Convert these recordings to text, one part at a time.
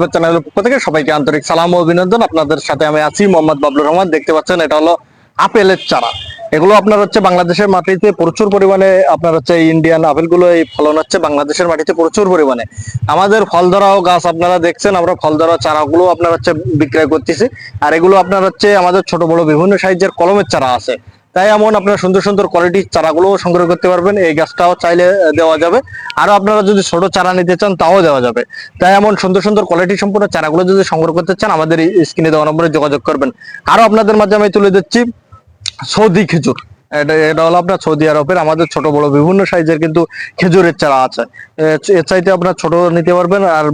কিউবার চ্যানেলের পক্ষ থেকে। সবাইকে আন্তরিক সালাম অভিনন্দন। আপনাদের সাথে আমি আছি মোহাম্মদ বাবলুর রহমান। দেখতে পাচ্ছেন, এটা হলো আপেলের চারা। এগুলো আপনার হচ্ছে বাংলাদেশের মাটিতে প্রচুর পরিমাণে আপনার হচ্ছে ইন্ডিয়ান আপেলগুলো এই ফলন হচ্ছে বাংলাদেশের মাটিতে প্রচুর পরিমাণে। আমাদের ফল ধরাও গাছ আপনারা দেখছেন, আমরা ফল ধরা চারাগুলো আপনার হচ্ছে বিক্রয় করতেছি। আর এগুলো আপনার হচ্ছে আমাদের ছোট বড় বিভিন্ন সাইজের কলমের চারা আছে। তাই এমন আপনারা সুন্দর সুন্দর কোয়ালিটির চারাগুলো সংগ্রহ করতে পারবেন। এই গাছটাও চাইলে দেওয়া যাবে। আরও আপনারা যদি ছোট চারা নিতে চান, তাও দেওয়া যাবে। তাই এমন সুন্দর সুন্দর কোয়ালিটি সম্পূর্ণ চারাগুলো যদি সংগ্রহ করতে চান, আমাদের স্ক্রিনে দেওয়া নম্বরে যোগাযোগ করবেন। আরও আপনাদের মাঝে আমি তুলে দিচ্ছি সৌদি খেজুর। এটা এটা হলো আপনার সৌদি আরবের, আমাদের ছোট বড় বিভিন্ন সাইজের কিন্তু খেজুরের চারা আছে। এর চাইতে আপনার ছোট নিতে পারবেন আর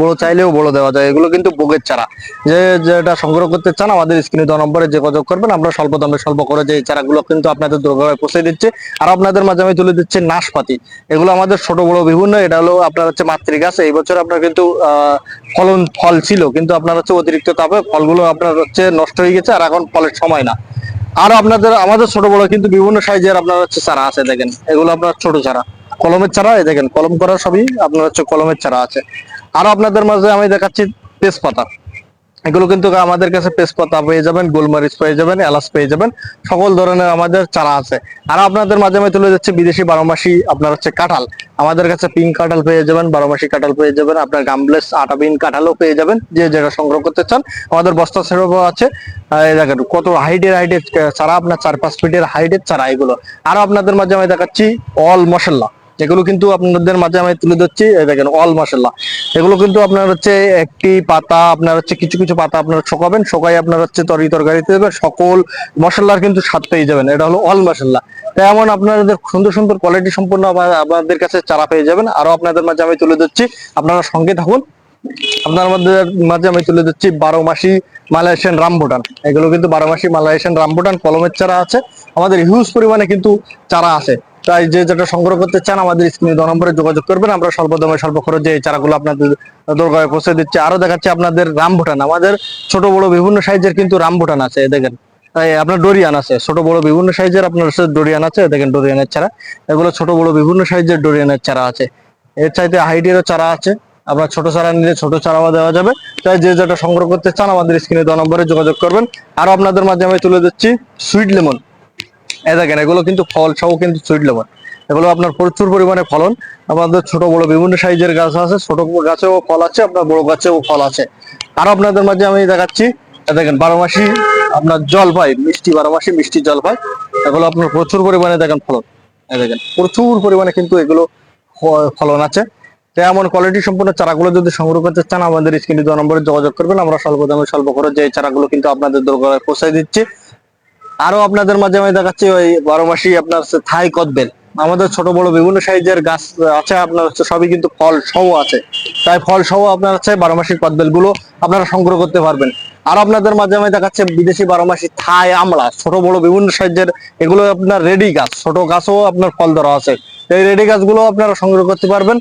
বড় চাইলেও বড় দেওয়া যায়। এগুলো কিন্তু বোগের চারা। যে, যেটা সংগ্রহ করতে চান, আমাদের স্ক্রিনে দেওয়া নম্বরে যোগাযোগ করবেন। আমরা স্বল্প দামে স্বল্প করে যে চারাগুলো কিন্তু আপনাদের দোকানে পৌঁছে দিচ্ছে। আর আপনাদের মাঝে আমি তুলে দিচ্ছি নাশপাতি। এগুলো আমাদের ছোট বড় বিভিন্ন, এটা হলো আপনার হচ্ছে মাতৃ গাছ এই বছর আপনার কিন্তু ফলন, ফল ছিল, কিন্তু আপনার হচ্ছে অতিরিক্ত তাপে ফলগুলো আপনার হচ্ছে নষ্ট হয়ে গেছে, আর এখন ফলের সময় না। আর আপনাদের, আমাদের ছোট বড় কিন্তু বিভিন্ন সাইজের আপনার হচ্ছে চারা আছে, দেখেন। এগুলো আপনার ছোট চারা। কলমের চারা, এই দেখেন, কলম করা সবই আপনার হচ্ছে কলমের চারা আছে। আরও আপনাদের মাঝে আমি দেখাচ্ছি তেজপাতা। এগুলো কিন্তু আমাদের কাছে তেজপাতা পেয়ে যাবেন, গোলমরিচ পেয়ে যাবেন, এলাচ পেয়ে যাবেন। সকল ধরনের আমাদের চারা আছে। আর আপনাদের মাঝে আমি তুলে যাচ্ছে বিদেশি বারোমাসি, আপনার হচ্ছে কাঁঠাল। আমাদের কাছে পিঙ্ক কাঁঠাল পেয়ে যাবেন, বারোমাসি কাঁঠাল পেয়ে যাবেন। আপনার গামলেস আটা বিন কাঁঠালও পেয়ে যাবেন। যে যেটা সংগ্রহ করতে চান, আমাদের বস্তা সেরকম আছে। কত হাইটের হাইটের চারা, আপনার চার পাঁচ ফিটের হাইটের চারা এগুলো। আর আপনাদের মাঝে আমি দেখাচ্ছি অল মশলা। এগুলো কিন্তু আপনাদের মাঝে আমি তুলে ধরছি দেখেন অল মশলা এগুলো কিন্তু আপনার হচ্ছে একটি পাতা, আপনার হচ্ছে কিছু কিছু পাতা আপনারা শোকাবেন শোকাই আপনার হচ্ছে তরি তরকারিতে দেবেন সকল মশলার কিন্তু স্বাদ পেয়ে যাবেন, এটা হলো অল মশলা তাই এমন আপনাদের সুন্দর সুন্দর কোয়ালিটি সম্পূর্ণ আপনাদের কাছে চারা পেয়ে যাবেন, আরও আপনাদের মাঝে আমি তুলে ধরছি, আপনারা সঙ্গে থাকুন। আপনার মধ্যে, মাঝে আমি তুলে দিচ্ছি বারো মাসি মালয়েশিয়ান রামবুটান এগুলো কিন্তু বারো মাসি মালয়েশিয়ান রামবুটান কলমের চারা আছে। আমাদের হিউজ পরিমাণে কিন্তু চারা আছে। তাই যে যেটা সংগ্রহ করতে চান আমাদের স্ক্রিনে দ নম্বরে যোগাযোগ করবেন। আমরা স্বল্প দামে, স্বল্প খরচে এই চারাগুলো আপনাদের দরকারে পৌঁছে দিচ্ছি। আরও দেখাচ্ছি আপনাদের রাম ভুটান আমাদের ছোট, বড় বিভিন্ন সাইজের কিন্তু রাম ভুটান আছে দেখেন। আপনার ডোরিয়ান আছে, ছোট, বড় বিভিন্ন সাইজের আপনার ডোরিয়ান আছে, দেখেন ডোরিয়ানের চারা। এগুলো ছোট, বড় বিভিন্ন সাইজের ডোরিয়ানের চারা আছে। এর চাইতে হাইটেরও চারা আছে। আপনার ছোট চারা নিলে ছোট চারাও দেওয়া যাবে। তাই যে যেটা সংগ্রহ করতে চান আমাদের স্ক্রিনে দেওয়া নম্বরে যোগাযোগ করবেন। আর আপনাদের মাঝে আমি তুলে দিচ্ছি সুইট লেমন। এই দেখেন, এগুলো কিন্তু ফল সহ কিন্তু সুইট এগুলো আপনার প্রচুর পরিমাণে ফলন। আমাদের ছোট বড় বিভিন্ন সাইজের গাছ আছে, ছোট গাছেও ফল আছে, আপনার বড় গাছেও ফল আছে। আর আপনাদের মাঝে আমি দেখাচ্ছি দেখেন বারো মাসি আপনার জলপাই, মিষ্টি বারো মাসি মিষ্টি জলপাই। এগুলো আপনার প্রচুর পরিমাণে দেখেন ফলন। দেখেন, প্রচুর পরিমাণে কিন্তু এগুলো ফলন আছে। তাই এমন কোয়ালিটি সম্পূর্ণ চারাগুলো যদি সংগ্রহ করতে চান, আমাদের স্ক্রিনে দেওয়া নম্বরে যোগাযোগ করবেন। আমরা স্বল্প দামে, স্বল্প খরচ যে চারাগুলো কিন্তু আপনাদের দরকারে পৌঁছাই দিচ্ছি। আরও আপনাদের মাঝে আমি দেখাচ্ছি ওই বারো মাসি আপনার হচ্ছে থাই কদবেল আমাদের ছোট বড় বিভিন্ন সাইজের গাছ আছে, আপনার হচ্ছে সবই কিন্তু ফল সহ আছে। তাই ফল সহ আপনার হচ্ছে বারো মাসি কদবেলগুলো আপনারা সংগ্রহ করতে পারবেন। আর আপনাদের মাঝে আমি দেখাচ্ছে বিদেশি বারো মাসি থাই আমলা, ছোট বড় বিভিন্ন সাইজের এগুলো আপনার রেডি গাছ, ছোট গাছও আপনার ফল ধরা আছে। এই রেডি গাছগুলো আপনারা সংগ্রহ করতে পারবেন।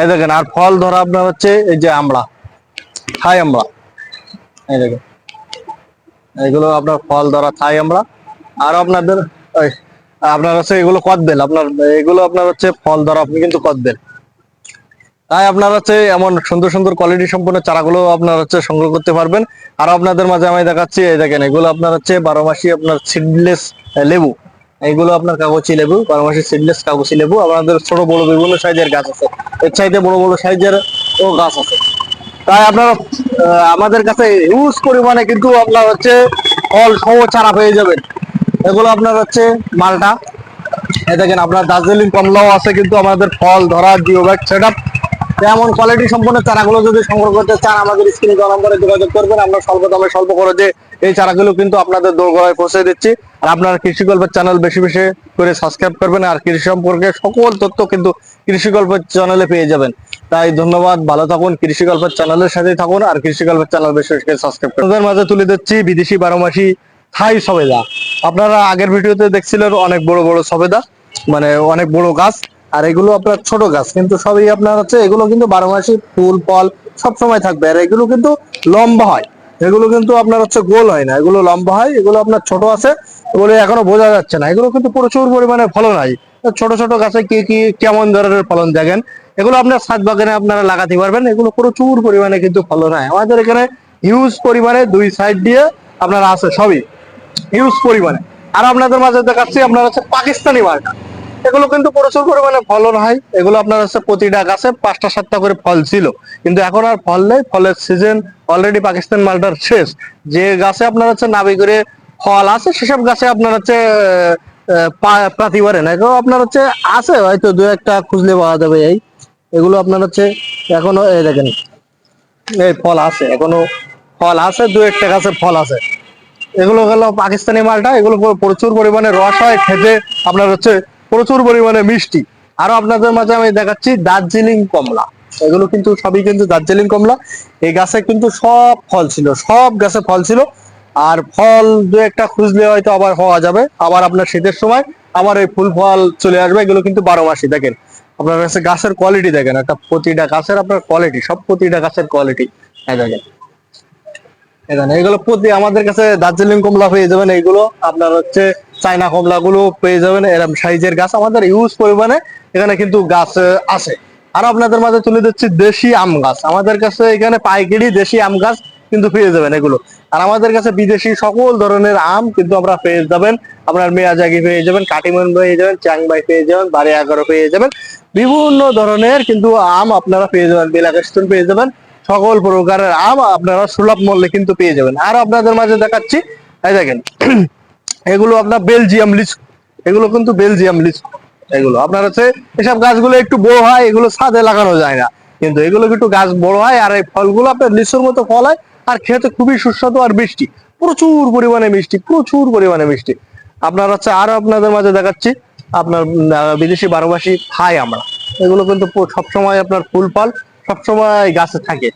এই দেখেন, আর ফল ধরা আপনার হচ্ছে এই যে আমলা, থাই আমলা। এই দেখেন এগুলো আপনার ফল ধরা থাই আমরা আর আপনাদের আপনার হচ্ছে এগুলো কদবেল, আপনার, এগুলো আপনার হচ্ছে ফল ধরা, আপনি কিন্তু কদবেল। তাই আপনার হচ্ছে এমন সুন্দর সুন্দর কোয়ালিটি সম্পন্ন চারাগুলো আপনার হচ্ছে সংগ্রহ করতে পারবেন। আর আপনাদের মাঝে আমি দেখাচ্ছি, এই দেখেন, এগুলো আপনার হচ্ছে বারো মাসি আপনার সিডলেস লেবু। এইগুলো আপনার কাগজি লেবু, বারো মাসি সিডলেস কাগজি লেবু। আপনাদের ছোট, বড় বিভিন্ন সাইজের গাছ আছে। এর চাইতে বড় বড় সাইজের ও গাছ আছে। তাই আপনার আমাদের কাছে হিউজ পরিমাণে কিন্তু আপনার হচ্ছে ফল সহ চারা পেয়ে যাবেন। এগুলো আপনার হচ্ছে মালটা। এই দেখেন, আপনার দার্জিলিং কমলাও আছে কিন্তু আমাদের ফল, ধরা, জিও ব্যাগ সেট আপ তেমন কোয়ালিটি সম্পন্ন চারাগুলো যদি সংগ্রহ করতে চান, আমাদের স্ক্রিনে দেওয়া নম্বরে যোগাযোগ করবেন। আমরা স্বল্প দামে স্বল্প খরচে এই চারাগুলো কিন্তু আপনাদের দোরগোড়ায় পৌঁছে দিচ্ছি। আর আপনার কৃষি গল্পের চ্যানেল বেশি বেশি করে সাবস্ক্রাইব করবেন আর কৃষি সম্পর্কে সকল তথ্য কিন্তু কৃষি গল্পের চ্যানেলে পেয়ে যাবেন। তাই ধন্যবাদ, ভালো থাকুন কৃষি গল্পের চ্যানেলের সাথেই থাকুন আর কৃষি গল্পের চ্যানেল বেশি বেশি করে সাবস্ক্রাইব করুন। মাঝে তুলে দিচ্ছি বিদেশি বারোমাসি থাই সবেদা আপনারা আগের ভিডিওতে দেখছিলেন অনেক বড় বড় সবেদা মানে অনেক বড় গাছ, আর এগুলো আপনার ছোট গাছ, কিন্তু সবই আপনার হচ্ছে, এগুলো কিন্তু বারো মাসি ফুল, ফল সব সময় থাকবে, আর এগুলো কিন্তু লম্বা হয়। এগুলো কিন্তু আপনার হচ্ছে গোল হয় না, এগুলো লম্বা হয়, এগুলো আপনার ছোট আছে এগুলো এখনও বোঝা যাচ্ছে না। এগুলো কিন্তু প্রচুর পরিমাণে ফলন হয়। ছোট ছোট গাছে কি কি, কেমন ধরনের ফলন দেখেন? এগুলো আপনার ছাদ বাগানে আপনারা লাগাতে পারবেন, এগুলো প্রচুর পরিমাণে কিন্তু ফলন হয়। আমাদের এখানে হিউজ পরিমাণে দুই সাইড দিয়ে আপনার আছে সবই। হিউজ পরিমাণে। আর আপনাদের মাঝে দেখাচ্ছি, আপনার হচ্ছে পাকিস্তানি মালটা। এগুলো কিন্তু প্রচুর পরিমাণে ফলন হয়। এগুলো আপনার হচ্ছে প্রতিটা গাছে পাঁচটা সাতটা করে ফল ছিল। কিন্তু এখন আর ফল নেই, ফলের সিজন অলরেডি পাকিস্তান মালটার শেষ। যে গাছে আপনার হচ্ছে নাবি করে ফল আছে, সেসব গাছে আপনার হচ্ছে পাতি পারে না। এগুলো আপনার হচ্ছে আছে, হয়তো দু একটা খুঁজলে পাওয়া যাবে এই। এগুলো আপনার হচ্ছে এখনও, এই দেখেন, এই ফল আছে, এখনও ফল আছে, দু একটা গাছে ফল আছে। এগুলো হলো পাকিস্তানি মালটা, এগুলো প্রচুর পরিমাণে রস হয়, খেতে আপনার হচ্ছে প্রচুর পরিমাণে মিষ্টি। আরও আপনাদের মাঝে আমি দেখাচ্ছি দার্জিলিং কমলা। এগুলো কিন্তু সবই কিন্তু দার্জিলিং কমলা। এই গাছে কিন্তু সব ফল ছিল, সব গাছে ফল ছিল। আর ফল দু একটা খুঁজলে হয়তো আবার হওয়া যাবে। আবার আপনার শীতের সময় আবার এই ফুল ফল চলে আসবে, এগুলো কিন্তু বারো মাসই। দেখেন, আপনার কাছে গাছের কোয়ালিটি দেখেন, একটা প্রতিটা গাছের আপনার কোয়ালিটি সব প্রতিটা গাছের কোয়ালিটি দেখেন এগুলো প্রতি আমাদের কাছে দার্জিলিং কমলা পেয়ে যাবেন এইগুলো আপনার হচ্ছে চাইনা কমলা গুলো পেয়ে যাবেন এরকম সাইজের গাছ আমাদের ইউজ পরিমাণে এখানে কিন্তু গাছ আছে। আর আপনাদের মাঝে তুলে দিচ্ছি দেশি আম গাছ। আমাদের কাছে এখানে পাইকারি দেশি আম গাছ কিন্তু পেয়ে যাবেন এগুলো। আর আমাদের কাছে বিদেশি সকল ধরনের আম কিন্তু আমরা পেয়ে যাবেন, আপনার মেয়াজাগি পেয়ে যাবেন, কাটিমন পেয়ে যাবেন, চ্যাংবাই পেয়ে যাবেন বাড়ি এগারো পেয়ে যাবেন। বিভিন্ন ধরনের কিন্তু আম আপনারা পেয়ে যাবেন বেলাকেস্টন পেয়ে যাবেন। সকল প্রকারের আম আপনারা সুলভ মূল্যে কিন্তু পেয়ে যাবেন। আর আপনাদের মাঝে দেখাচ্ছি, এই দেখেন, এগুলো আপনার বেলজিয়াম লিচু, এগুলো কিন্তু বেলজিয়াম লিচু, এগুলো। আপনার হচ্ছে, এসব গাছগুলো একটু বড় হয়, এগুলো ছাদে লাগানো যায় না। কিন্তু এগুলো একটু গাছ বড় হয়, আর এই ফলগুলো আপনার লিচুর মতো ফল হয়, আর খেতে খুবই সুস্বাদু আর মিষ্টি। প্রচুর পরিমাণে মিষ্টি, প্রচুর পরিমাণে মিষ্টি। আপনার হচ্ছে, আরও আপনাদের মাঝে দেখাচ্ছি, আপনার বিদেশি বারোবাসী খাই আমরা। এগুলো কিন্তু সবসময় আপনার ফুল ফল সবসময় গাছে থাকে।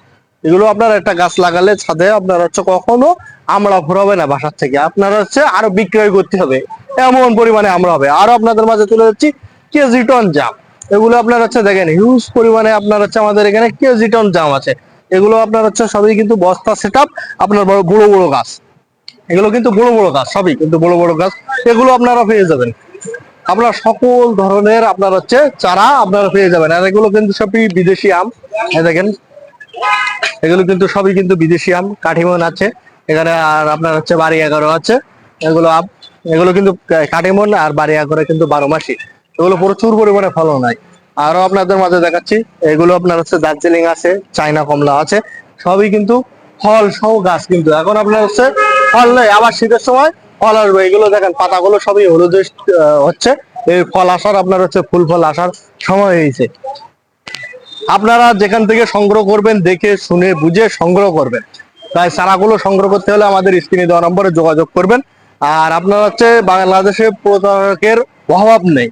এগুলো আপনার একটা গাছ লাগালে ছাদে আপনার হচ্ছে কখনো আমরা ভরাবে না বাসার থেকে। আপনার হচ্ছে আরও বিক্রয় করতে হবে। এমন পরিমাণে আমরা হবে। আরও আপনাদের মাঝে তুলে যাচ্ছি কেজি টন জাম। এগুলো আপনার হচ্ছে দেখেন হিউজ পরিমাণে আপনার হচ্ছে আমাদের এখানে কেজি টন জাম আছে। এগুলো আপনার হচ্ছে সবই কিন্তু বস্তা সেট আপ আপনার বড় বড় বড় গাছ। এগুলো কিন্তু বড় বড় গাছ, সবই কিন্তু বড় বড় গাছ। এগুলো আপনারা পেয়ে যাবেন। আপনার সকল ধরনের আপনার হচ্ছে চারা আপনারা পেয়ে যাবেন। আর এগুলো কিন্তু সবই বিদেশি আম। দেখেন, এগুলো কিন্তু সবই কিন্তু বিদেশি আম, কাঠিমন আছে। এখানে আর আপনার হচ্ছে বাড়ি এগারো আছে। এগুলো আম, এগুলো কিন্তু কাঠিমন আর বাড়ি এগারো কিন্তু বারো মাসি। এগুলো প্রচুর পরিমাণে ফলন হয়। আরও আপনাদের মাঝে দেখাচ্ছি, এগুলো আপনার হচ্ছে দার্জিলিং আছে চাইনা কমলা আছে। সবই কিন্তু ফল সহ গাছ কিন্তু। এখন আপনার হচ্ছে ফল নেই। আবার শীতের সময় ফল আসবে এগুলো দেখেন, পাতাগুলো সবই হলুদ হচ্ছে। এই ফল আসার, আপনার হচ্ছে ফুল ফল আসার সময় হয়েছে। আপনারা যেখান থেকে সংগ্রহ করবেন, দেখে, শুনে, বুঝে সংগ্রহ করবেন। তাই চারাগুলো সংগ্রহ করতে হলে আমাদের স্ক্রিনে দেওয়া নম্বরে যোগাযোগ করবেন। আর আপনার হচ্ছে বাংলাদেশে প্রতারকের অভাব নেই।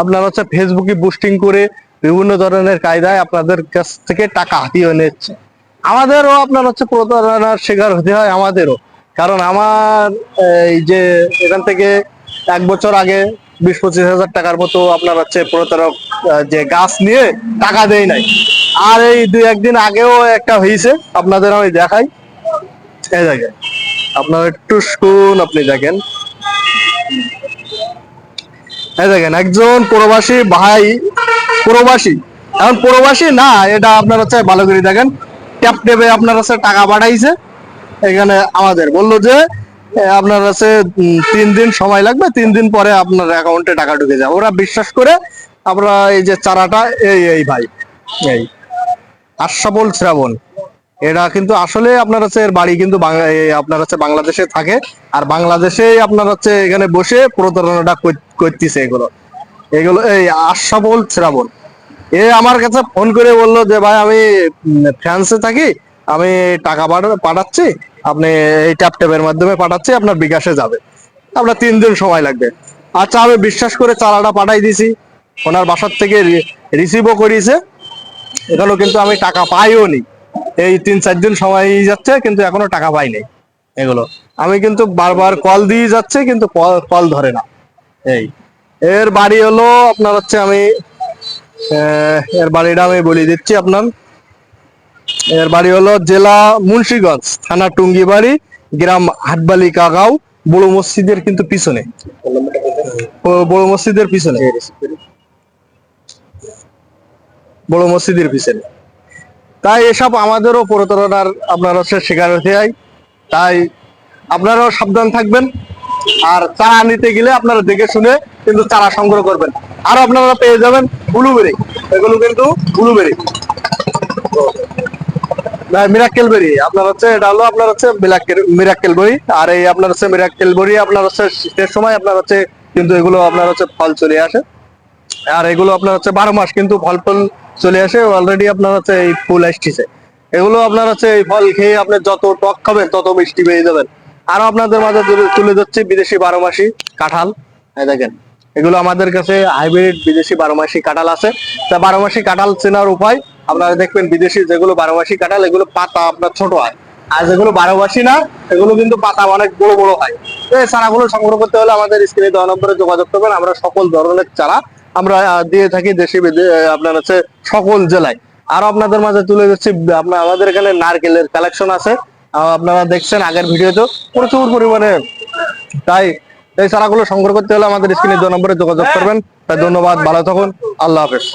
আপনার হচ্ছে ফেসবুকে বুস্টিং করে বিভিন্ন ধরনের কায়দায় আপনাদের কাছ থেকে টাকা হাতিয়ে নিচ্ছে। আমাদেরও আপনার হচ্ছে প্রতারণার শিকার হতে হয়, আমাদেরও। কারণ আমার, এই যে এখান থেকে এক বছর আগে বিশ পঁচিশ হাজার টাকার মতো আপনার হচ্ছে প্রতারক যে গাছ নিয়ে টাকা দেয় নাই। আর এই দুই একদিন আগেও একটা হয়েছে আপনাদের আমি দেখাই। এই দেখেন, আপনার একটু শুন, আপনি দেখেন। এই দেখেন, একজন প্রবাসী ভাই, প্রবাসী, এখন প্রবাসী না, এটা আপনার হচ্ছে ভালো করে দেখেন। ট্যাপ টেপে আপনার হচ্ছে টাকা পাঠাইছে। এখানে আমাদের বলল যে আপনার উম, তিন দিন সময় লাগবে তিন দিন পরে আপনার অ্যাকাউন্টে টাকা ঢুকে যাবে। ওরা বিশ্বাস করে আমরা এই যে চারাটা এই এই ভাই এই আশাবল শ্রাবণ। এটা কিন্তু আসলে আপনার হচ্ছে এর বাড়ি কিন্তু আপনার হচ্ছে বাংলাদেশে থাকে। আর বাংলাদেশেই আপনার হচ্ছে এখানে বসে প্রতারণাটা কর- করতেছে এগুলো। এগুলো এই আশাবল শ্রাবণ। এ আমার কাছে ফোন করে বলল যে ভাই আমি ফ্রান্সে থাকি আমি টাকা পাঠা- পাঠাচ্ছি, আপনি এই ট্যাপ ট্যাপের মাধ্যমে পাঠাচ্ছি, আপনার বিকাশে যাবে। আপনার তিন দিন সময় লাগবে। আচ্ছা আমি বিশ্বাস করে চারাটা পাঠাই দিছি। ওনার বাসার থেকে রিসিভও করিয়েছে। এখানেও কিন্তু আমি টাকা পাইও নি। এই তিন চার দিন সময় যাচ্ছে, কিন্তু এখনও টাকা পাইনি এগুলো। আমি কিন্তু বারবার কল দিয়ে যাচ্ছে, কিন্তু কল ধরে না। এই, এর বাড়ি হলো, আপনার হচ্ছে আমি এর বাড়িটা আমি বলে দিচ্ছি আপনার। এর বাড়ি হলো জেলা মুন্সিগঞ্জ, থানা টুঙ্গিবাড়ি, গ্রাম হাটবালি কাগাও বড় মসজিদের কিন্তু পিছনে। বড় মসজিদের পিছনে। বড় মসজিদের পিছনে। তাই এসব আমাদেরও প্রতারণার আপনার হচ্ছে শিকার হতে হয়। তাই আপনারাও সাবধান থাকবেন। আর চারা নিতে গেলে আপনারা দেখে শুনে কিন্তু চারা সংগ্রহ করবেন। আর আপনারা পেয়ে যাবেন ব্লুবেরি। এগুলো কিন্তু ব্লুবেরি। মিরাক্কেল বেরি আপনার হচ্ছে, এটা হলো আপনার হচ্ছে মিরাক্কেল বই আর এই আপনার হচ্ছে মিরাক্কেল বই আপনার হচ্ছে শীতের সময় আপনার হচ্ছে কিন্তু এগুলো আপনার হচ্ছে ফল চলে আসে। আর এগুলো আপনার হচ্ছে বারো মাস কিন্তু ফল ফল চলে আসে অলরেডি আপনার হচ্ছে এই ফুল আসছে এগুলো আপনার হচ্ছে এই ফল খেয়ে আপনি যত টক খাবেন, তত মিষ্টি পেয়ে যাবেন। আরও আপনাদের মাঝে তুলে- যাচ্ছে বিদেশি বারো মাসি কাঁঠাল। দেখেন, এগুলো আমাদের কাছে হাইব্রিড বিদেশি বারো মাসি কাঁঠাল আছে। তা বারো মাসি কাঁঠাল চেনার উপায় আপনারা দেখবেন বিদেশি যেগুলো বারো মাসি কাঁঠাল, এগুলো পাতা আপনার ছোট হয়। আর যেগুলো বারো মাসি না, এগুলো কিন্তু পাতা অনেক বড় বড় হয়। এই চারাগুলো সংগ্রহ করতে হলে আমাদের স্ক্রিনে দেওয়া নম্বরে যোগাযোগ করবেন। আমরা সকল ধরনের চারা আমরা দিয়ে থাকি দেশি আপনার হচ্ছে সকল জেলায়। আর আপনাদের মাঝে তুলে যাচ্ছি আপনার আমাদের এখানে নারকেলের কালেকশন আছে। আপনারা দেখছেন আগের ভিডিওতে প্রচুর পরিমাণে তাই, এই চারাগুলো সংগ্রহ করতে হলে আমাদের স্ক্রিনে দু নম্বরে যোগাযোগ করবেন। তাই ধন্যবাদ, ভালো থাকুন। আল্লাহ হাফেজ।